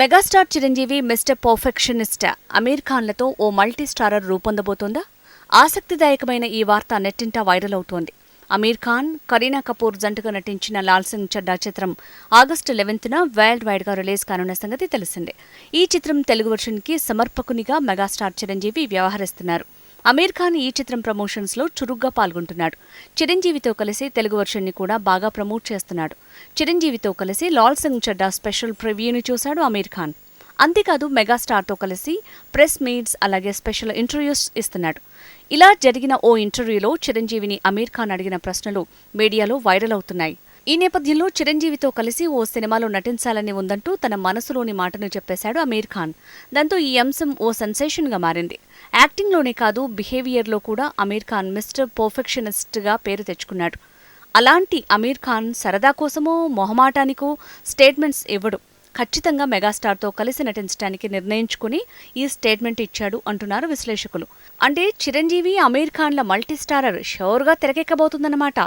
Megastar Chiranjeevi mister perfectionist Aamir ఖాన్లతో ఓ multi starrer రూపొందబోతోందా? ఆసక్తిదాయకమైన ఈ వార్త నెట్టింట వైరల్ అవుతోంది. అమీర్ ఖాన్ కరీనా కపూర్ జంటగా నటించిన లాల్ సింగ్ చడ్డా చిత్రం ఆగస్టు లెవెన్త్న వరల్డ్ వైడ్గా రిలీజ్ కానున్న సంగతి తెలిసిందే. ఈ చిత్రం తెలుగు వర్షన్కి సమర్పకునిగా మెగాస్టార్ చిరంజీవి వ్యవహరిస్తున్నారు. అమీర్ ఖాన్ ఈ చిత్రం ప్రమోషన్స్లో చురుగ్గా పాల్గొంటున్నాడు. చిరంజీవితో కలిసి తెలుగు వర్షన్ని కూడా బాగా ప్రమోట్ చేస్తున్నాడు. చిరంజీవితో కలిసి లాల్ సింగ్ చడ్డా స్పెషల్ ప్రివ్యూని చూశాడు అమీర్ ఖాన్. అంతేకాదు మెగాస్టార్తో కలిసి ప్రెస్ మీట్స్ అలాగే స్పెషల్ ఇంటర్వ్యూస్ ఇస్తున్నాడు. ఇలా జరిగిన ఓ ఇంటర్వ్యూలో చిరంజీవిని అమీర్ ఖాన్ అడిగిన ప్రశ్నలు మీడియాలో వైరల్ అవుతున్నాయి. ఈ నేపథ్యంలో చిరంజీవితో కలిసి ఓ సినిమాలో నటించాలని ఉందంటూ తన మనసులోని మాటను చెప్పేశాడు అమీర్ ఖాన్. దాంతో ఈ అంశం ఓ సెన్సేషన్గా మారింది. యాక్టింగ్లోనే కాదు బిహేవియర్లో కూడా అమీర్ ఖాన్ మిస్టర్ పర్ఫెక్షనిస్ట్గా పేరు తెచ్చుకున్నాడు. అలాంటి అమీర్ ఖాన్ సరదా కోసమో మొహమాటానికో స్టేట్మెంట్స్ ఇవ్వడు. ఖచ్చితంగా మెగాస్టార్తో కలిసి నటించడానికి నిర్ణయించుకుని ఈ స్టేట్మెంట్ ఇచ్చాడు అంటున్నారు విశ్లేషకులు. అంటే చిరంజీవి అమీర్ ఖాన్ల మల్టీ స్టారర్ షోర్గా తెరకెక్కబోతుందన్నమాట.